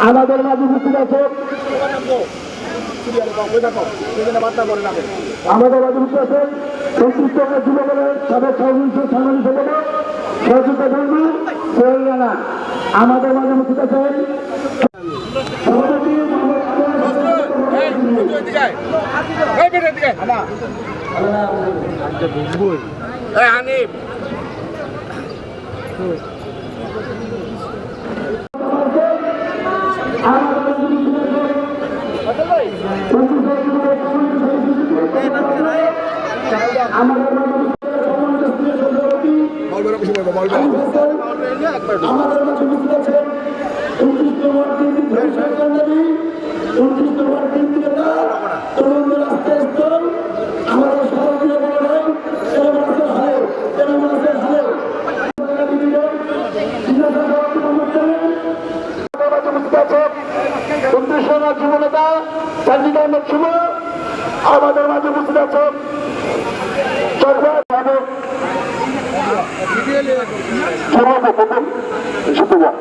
আমাদের মাঝে উপস্থিত আছে। আমাদের মাঝে উপস্থিত আছে সংশ্লিষ্ট যুবদলের সাবেক সর্বোচ্চ সাংবাদিক সম্পাদক সহযোগিতা বন্ধু সোহেল রানা আমাদের মাঝে উপস্থিত আছেন সভাপতি মোহাম্মদ আমাদের মাঝে উপস্থিত আছেন উনত্রিশ ওয়ার্ড বিএনপি সরকারি উনত্রিশ ওয়ার্ড বিএনপি নেতা তরুণদের আস্তে আস্তে। আমাদের সভাপতি বড় ভাই এরম আছে হালেও এরম আছে হালেও। যুবনেতা সঞ্জিত আহমেদ শুভ। আমাদের মাঝে উপস্থিত আছে চকবার সাবেক শুক্রবার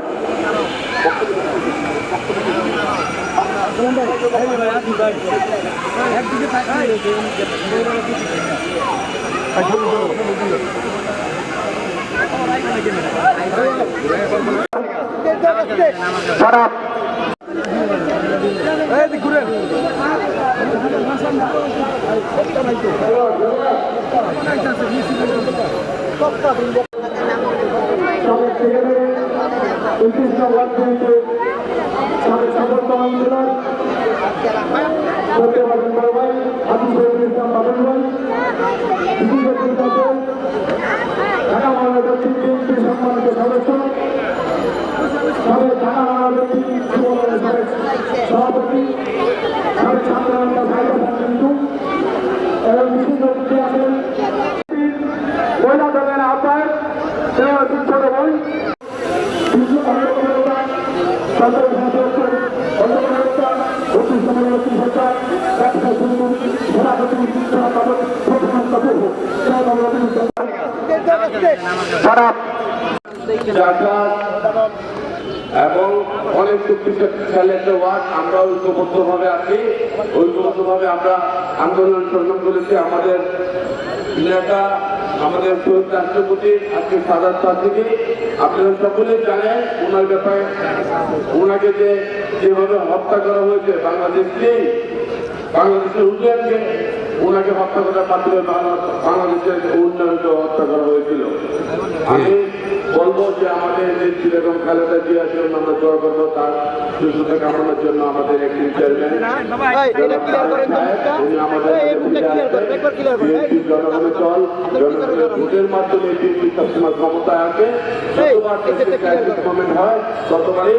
যারা নেতৃত্বে ঢাকা মহানগর সম্মানিত সদস্য সাবেক ঢাকা মহানগর যুবদলের সাবেক সভাপতি সাবেক ছাত্র নেতা সাইদ হাসান মিন্টু এবং বিশেষ অতিথি আছেন মহিলা দলের আহ্বায়ক সেবা ছোট ভাই বিশ্ব মানবতা সদর সদস্য অন্তর্ভুক্ত অতি সমাজী সরকার ব্যবসা শুরু সভাপতি শিক্ষা বাবদ প্রধান কাপুর এবং অনেক শক্তিশালী একটা ওয়ার্ড আমরা ঐক্যবদ্ধভাবে আছি। আমরা আন্দোলন সংগ্রাম করেছি। আমাদের নেতা, আমাদের শহীদ রাষ্ট্রপতি, আজকে সাদাত প্রার্থীকে আপনারা সকলেই জানেন, ওনার ব্যাপারে ওনাকে যে যেভাবে হত্যা করা হয়েছে বাংলাদেশকে, বাংলাদেশের উন্নয়নকে ওনাকে হত্যা করার বাংলা- বাংলাদেশের উন্নয়নকে হত্যা করা হয়েছিল। আমি বলব যে আমাদের নেত্রী বেগম খালেদা জিয়ার জন্য আমরা দোয়া করব তার সুস্থতা কামনার জন্য আমাদের একটি চেয়ারম্যান উনি আমাদের জনগণের দল জনগণের ভোটের মাধ্যমে বিএনপি সবসময় ক্ষমতায় আসে যতবার দেশের হয় ততবারই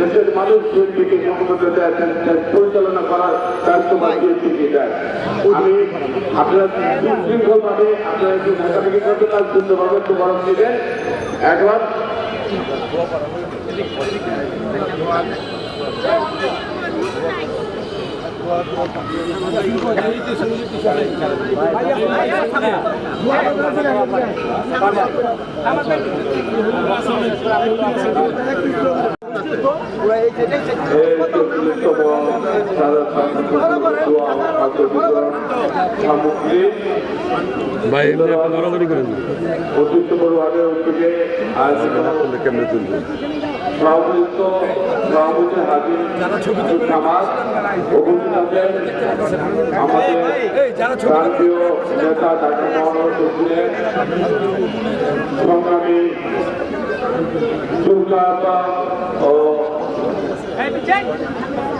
দেশের মানুষ বিএনপিকে ক্ষমতা দেয় পরিচালনা করার কার্যক্রম বিএনপিকে দেয়। আমি আপনারা সুশৃঙ্খলভাবে আপনারা একটু আর সুন্দরভাবে একটু বরফ দিবেন। একবার সামগ্রী ভাই এমনি আপনি নড়াচড়ি করেন। কেমনে তুলবেন জাতীয় নেতা ঢাকা মহানগর দক্ষিণের সংগ্রামী সুলতানা ও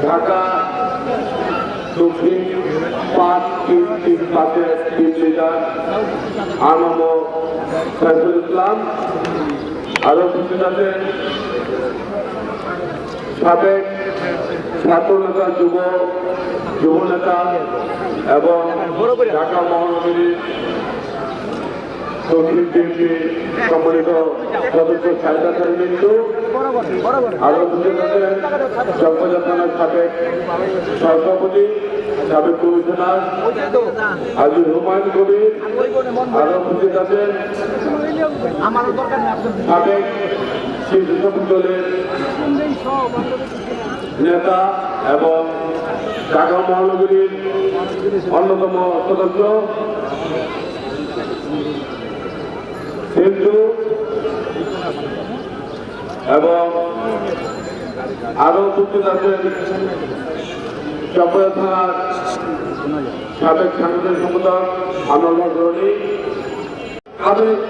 ঢাকা দক্ষিণ পাঁচ তিন তিন পাঁচের তিন লিডার আনন্দ সাইফুল ইসলাম। আরও উপস্থিত আছেন সাবেক ছাত্র নেতা যুব যুব নেতা এবং ঢাকা মহানগরীর সভাপতি সাবেক কমিশনার হাজির হুমায়ুন কবির। আরও উপস্থিত আছেন, সাবেক শিশু দলের নেতা এবং ঢাকা মহানগরীর অন্যতম সদস্য। সিন্ধু এবং আরও উপস্থিত আছেন চপয়া থানার সাবেক সাংসদের সম্পাদক ধরনী আধুনিক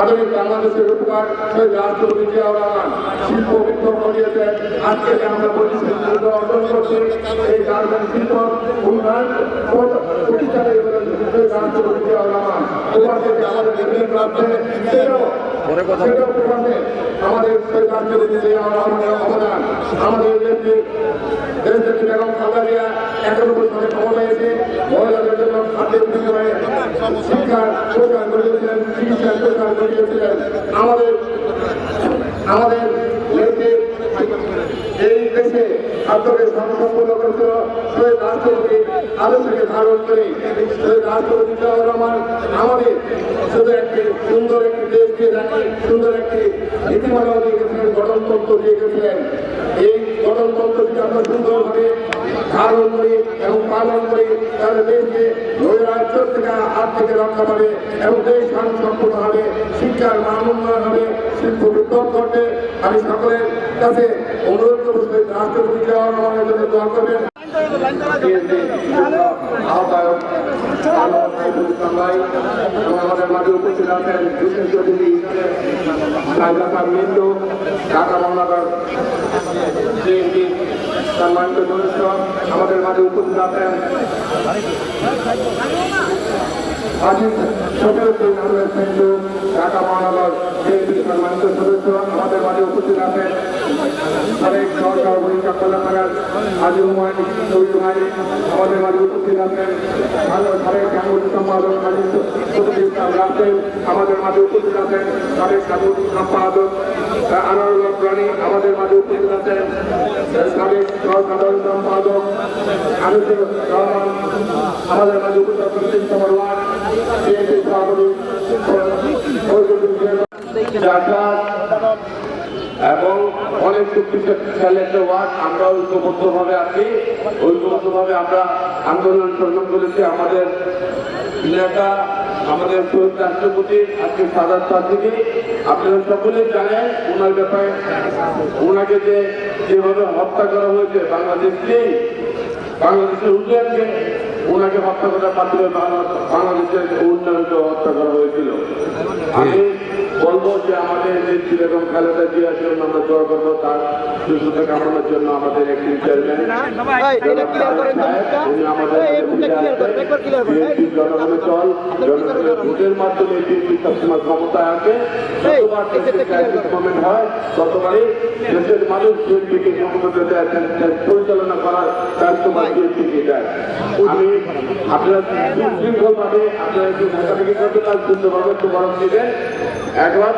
আধুনিক বাংলাদেশের উপকার রাষ্ট্রপতি জিয়াউর রহমান শিল্প বিপ্লব ঘটিয়েছেন আজকে আমরা পরিস্থিতি অর্জন করছি এই গার্মেন্ট শিল্প উন্নয়ন প্রতিষ্ঠানে রাষ্ট্রপতি জিয়াউর রহমান আমাদের বিভিন্ন প্রান্তে সেটাও আমাদের রাষ্ট্রপতি জিয়াউর রহমানের অবদান। আমাদের দেশে বেগম খালেদা একানব্বই সালে ক্ষমতায় এসে মহিলাদের জন্য খাদ্যের বিনিময়ে শিক্ষার চিকিৎসার প্রচার করিয়েছিলেন আমাদের আমাদের দেশে এই দেশে সমসম্পন্ন করতে সেই রাষ্ট্রপতি আদর্শকে ধারণ করে। সেই রাষ্ট্রপতি জিয়াউর রহমান আমাদের শুধু একটি সুন্দর একটি দেশ দিয়ে রাখি সুন্দর একটি নীতিমালা দিয়ে গেছিলেন গঠনতন্ত্র দিয়ে গেছিলেন। এই গঠনতন্ত্রটি আমরা সুন্দরভাবে ধারণ করি এবং পালন করি তাহলে দেশকে নৈরাজ্য থেকে হাত থেকে রক্ষা পাবে এবং দেশ সম্পূর্ণ হবে, শিক্ষার মান উন্নয়ন হবে, শিল্প বিপ্লব করতে আমি সকলের কাছে অনুরোধ করব রাষ্ট্রপতি জন্য দোয়া করবেন। আহ্বায়ক আমাদের মাঝে উপস্থিত আছেন বিশেষ অতিথি ঢাকা মহানগর। সম্মানিত সদস্য আমাদের মাঝে উপস্থিত আছেন আজিজ শফিউদ্দিন ঢাকা মহানগর বিএনপি সম্মানিত সদস্য। আমাদের মাঝে উপস্থিত আছেন সাবেক পরীক্ষা কল্যাণাগার আজি হুমায়ুন শহীদ ভাই আমাদের মাঝে উপস্থিত আছেন। সাবেক সাংগঠনিক সম্পাদক রাসেল, আমাদের মাঝে উপস্থিত আছেন সাবেক সাংগঠনিক সম্পাদক আনোয়ারুল্লাহ প্রাণী আমাদের মাঝে উপস্থিত আছেন সাবেক সহসাধারণ সম্পাদক আনিসুর রহমান, আমাদের মাঝে উপস্থিত আছেন ওয়ার্ড, বিএনপি সভাপতি এবং অনেক শক্তিশালী একটা ওয়ার্ড আমরা ঐক্যবদ্ধভাবে আছি। ঐক্যবদ্ধভাবে আমরা আন্দোলন সংগ্রাম করেছি। আমাদের নেতা, আমাদের শহীদ রাষ্ট্রপতি, আজকে সাদাত প্রার্থীকে আপনারা সকলেই জানেন ওনার ব্যাপারে ওনাকে যে যেভাবে হত্যা করা হয়েছে বাংলাদেশকে বাংলাদেশের উন্নয়নকে ওনাকে হত্যা করার মাধ্যমে বাংলা- বাংলাদেশের উন্নয়নকে হত্যা করা হয়েছিল। আমি বলব যে আমাদের নেত্রী বেগম খালেদা জিয়ার জন্য আমরা দোয়া করব তার সুস্থতা কামনার জন্য আমাদের একটি চেয়ারম্যান। উনি আমাদের জনগণের দল জনগণের ভোটের মাধ্যমে বিএনপি সবসময় ক্ষমতায় আসে। যতবার ক্রাইসিস মোমেন্ট হয় ততবারই দেশের মানুষ বিএনপিকে ক্ষমতা দেয় পরিচালনা করার দায়িত্ববাদ বিএনপিকে দেয়। আমি আপনারা সুশৃঙ্খলভাবে আপনারা একটু মোকাবিলা করতে তার সুন্দরভাবে একটু বরফ দিবেন। একবার।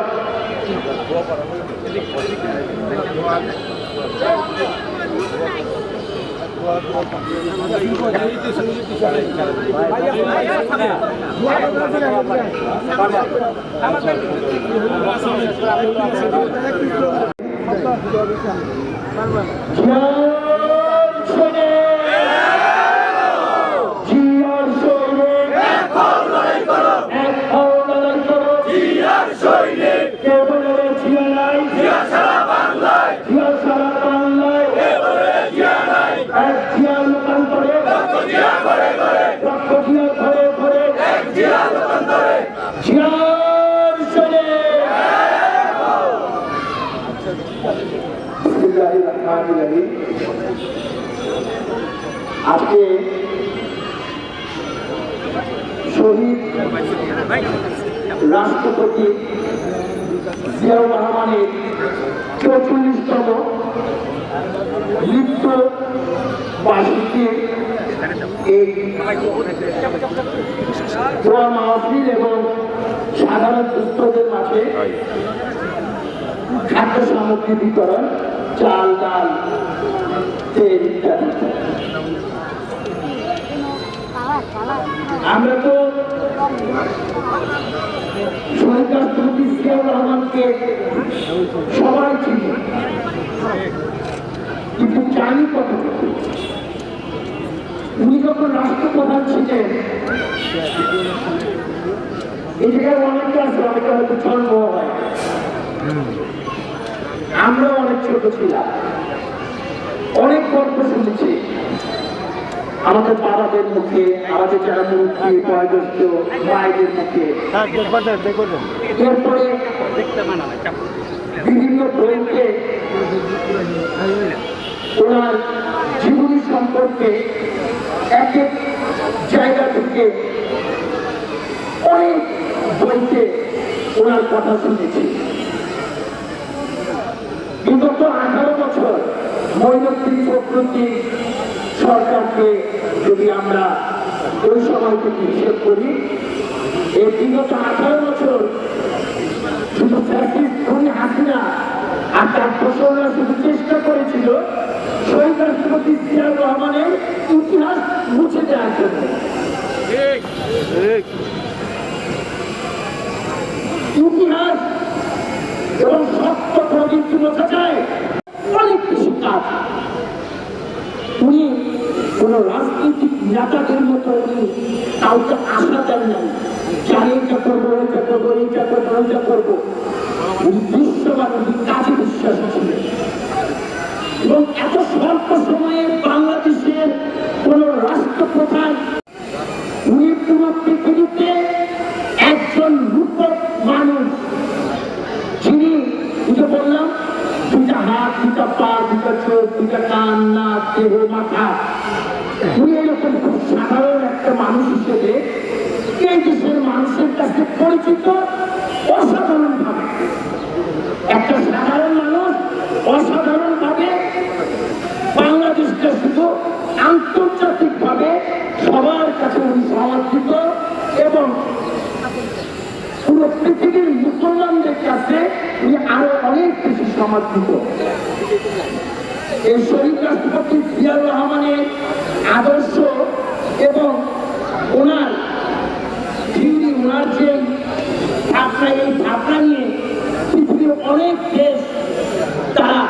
জিয়ার আজকে শহীদ রাষ্ট্রপতি জিয়াউর রহমানের চৌচল্লিশতম মৃত্যু বার্ষিকী এই দোয়া মাহফিল সাধারণ দুস্থদের মাঝে খাদ্য সামগ্রী বিতরণ, চাল, ডাল, তেল ইত্যাদি। আমরা তো রাষ্ট্রপতি রহমানকে সবাই চিনি, কিন্তু জানি কতটুকু। উনি যখন রাষ্ট্রপ্রধান ছিলেন জায়গায় অনেকে আছে অনেকে হয়তো জন্ম হয় আমরা অনেক ছোট ছিলাম অনেক গল্প শুনেছি আমাদের বাবাদের মুখে আমাদের যারা মুখে বয়োজ্যেষ্ঠ মায়েদের মুখে এরপরে বিভিন্ন বইতে ওনার জীবনী সম্পর্কে এক এক জায়গা থেকে অনেক বইতে ওনার কথা শুনেছি। বিগত আঠারো বছর মৈনত্রী প্রকৃতি সরকারকে যদি আমরা ওই সময় থেকে হিসেব করি, এই বিগত আঠারো বছর শুধু ফ্যাসিস্ট খুনি হাসিনা আর তার প্রসন্নরা শুধু চেষ্টা করেছিল শহীদ রাষ্ট্রপতি জিয়াউর রহমানের ইতিহাস মুছে দেওয়ার জন্য। ইতিহাস এবং সত্য প্রবৃত্তি বোঝা যায়? অনেক বেশি কাজ। উনি কোন রাজনৈতিক নেতাদের মতো উনি কাউকে আশা দেন নাই জানি এটা করব এটা করব এটা করব এটা করব। উনি বিশ্ববাদী কাজে বিশ্বাসী ছিলেন। এবং এত স্বল্প সময়ে বাংলাদেশের কোন রাষ্ট্রপ্রধান উনি পৃথিবীতে একজন রূপক মানুষ। যিনি বুঝে বললাম, দুইটা হাত, দুইটা পা, দুইটা চোখ, দুইটা কান, নাক, দেহ, মাথা। উনি এরকম খুব সাধারণ একটা মানুষ হিসেবে এই দেশের মানুষের কাছে পরিচিত অসাধারণ ভাবে একটা সাধারণ মানুষ অসাধারণ ভাবে বাংলাদেশকে শুধু আন্তর্জাতিক ভাবে সমর্থিত এবং পুরো পৃথিবীর মুসলমানদের কাছে উনি আরও অনেক বেশি সমর্থিত এই শহীদ রাষ্ট্রপতি জিয়াউর রহমানের আদর্শ এবং ওনার থিওরি ওনার যে ভাবনা, এই ভাবনা নিয়ে পৃথিবীর অনেক দেশ, তারা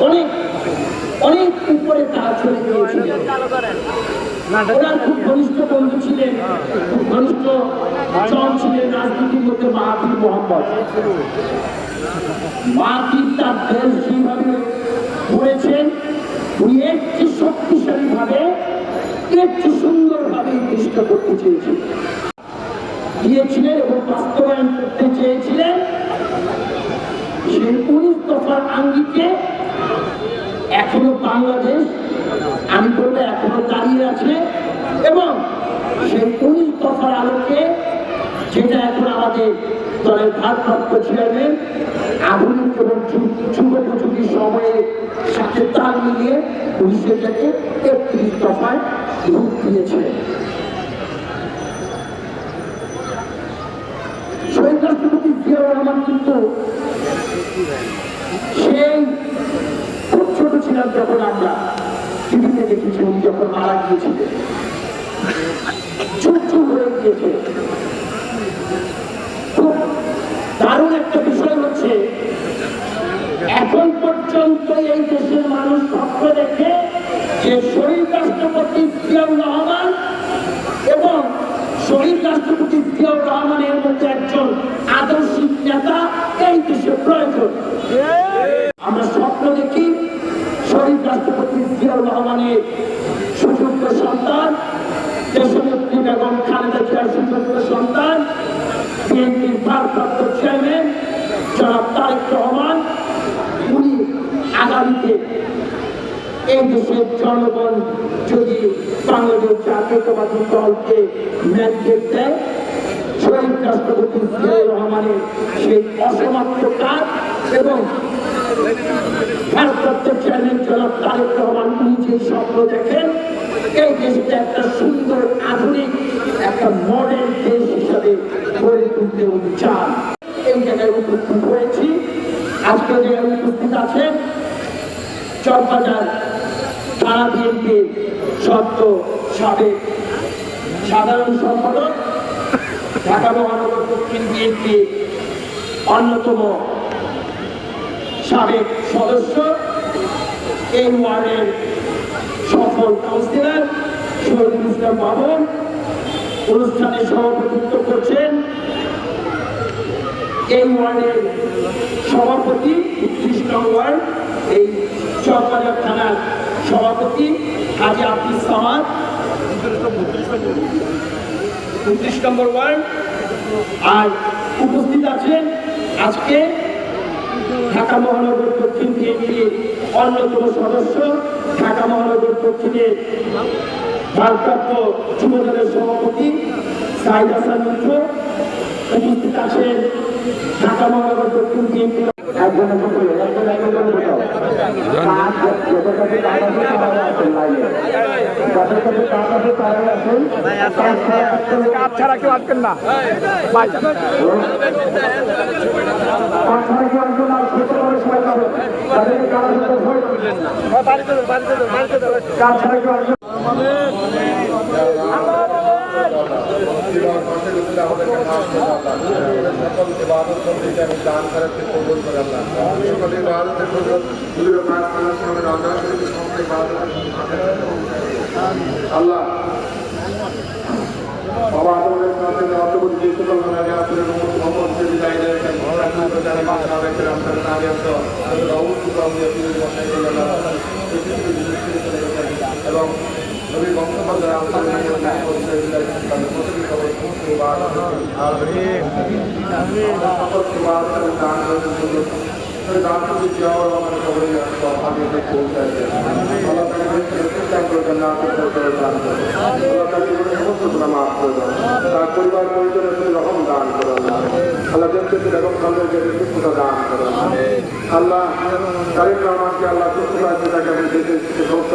অনেক অনেক উপরে তারা চলে গিয়েছিলেন ওনার খুব ঘনিষ্ঠ বন্ধু ছিলেন খুব ঘনিষ্ঠ জন ছিলেন রাজনীতির মধ্যে মাহাতির মোহাম্মদ। মাহাতির তার দেশ যেভাবে ঘুরেছেন উনি একটি শক্তিশালী ভাবে একটি সুন্দর ভাবে চেষ্টা করতে চেয়েছিলেন। দিয়েছিলেন এবং বাস্তবায়ন করতে চেয়েছিলেন। সেই উনিশ দফার আঙ্গিকে এখনও বাংলাদেশ আমি বলব এখনও দাঁড়িয়ে আছে এবং সেই উনিশ দফার আলোকে যেটা এখন আমাদের দলের ভারপ্রাপ্ত চেয়ারম্যান আধুনিক এবং যুগোপযোগী সময়ের সাথে তাল মিলিয়ে উনি সেটাকে একত্রিশ দফায় রূপ দিয়েছে শহীদ রাষ্ট্রপতি জিয়াউর রহমান কিন্তু যখন আমরা টিভিতে দেখেছি উনি যখন মারা গিয়েছিলেন হয়ে গিয়েছে। দারুণ একটা বিষয় হচ্ছে, এখন পর্যন্ত এই দেশের মানুষ স্বপ্ন দেখে যে শহীদ রাষ্ট্রপতি জিয়াউর রহমান এবং শহীদ রাষ্ট্রপতি জিয়াউর রহমানের একজন আদর্শিক নেতা এই দেশে প্রয়োজন। রহমানের সুযোগ্য সন্তান, দেশনেত্রী বেগম খালেদা জিয়ার সুযোগ্য সন্তান, বিএনপির ভারপ্রাপ্ত চেয়ারম্যান জনাব তারেক রহমান, উনি আগামীতে এই দেশের জনগণ যদি বাংলাদেশ জাতীয়তাবাদী দলকে ম্যান্ডেট দেয়, শহীদ রাষ্ট্রপতি জিয়াউর রহমানের সেই অসমাপ্ত কাজ এবং ভারপ্রাপ্ত চেয়ারম্যান জনাব তারেক দেখেন। এই দেশটা একটা সুন্দর, আধুনিক, একটা তুলতে এই জায়গায় উপস্থিত হয়েছি। আজকে জায়গায় উপস্থিত আছেন থানা বিএনপির সত্য সাধারণ সম্পাদক, ঢাকা মহানগর দক্ষিণ বিএনপি অন্যতম সাবেক সদস্য এই ওয়ার্ডের সফল কাউন্সিলর শহীদুল ইসলাম বাবন অনুষ্ঠানে সভাপতিত্ব করছেন এই ওয়ার্ডের সভাপতি নং ওয়ার্ড, এই চকবাজার থানার সভাপতি হাজি আব্দুল সামাদ। উনত্রিশ নম্বর ওয়ার্ড। আর উপস্থিত আছেন আজকে ঢাকা মহানগর দক্ষিণ বিএনপির অন্যতম সদস্য ঢাকা মহানগর দক্ষিণের ভারপ্রাপ্ত যুবদলের সভাপতি সাইদ হাসান মিত্র উপস্থিত আছেন ঢাকা মহানগর দক্ষিণ বিএনপির একজনের উপরে একজন একজন করে বোঝাও। কাজ যাদের কাছে কাজ আছে তারা আছেন লাইনে। যাদের কাছে কাজ আছে তারা আছেন। কাজ ছাড়া একজন- কাজ ছাড়া কেউ আটকেন না ভাই কাজ ছাড়া কেউ একজন আর খেতে পারে সবাই পাবে। যাদেরকে কাজ আছে তারা সবাই পাবে। বাড়িতে যাবে, বাড়িতে যাবে, বাড়িতে যাবে। কাজ ছাড়া কেউ একজন আল্লাহ বাবা আদমের সাথে অর্থবতী যে সকল মনে আছে মোহাম্মদ সেবি লাইনে জানে মাসা রেখে রামসার নামে আসো অবশ্যই কাউকে এবং নবী বংশোপাধ্যায় আমসার নামে তার পরিবার পরিজনের প্রতি রকম দান করুন আল্লাহ দেখতে এরকম খালের সুস্থতা দান করুন আল্লাহ কারিম রহমানকে আল্লাহ সুস্থতা আছে তাকে আমি দেশে সমস্ত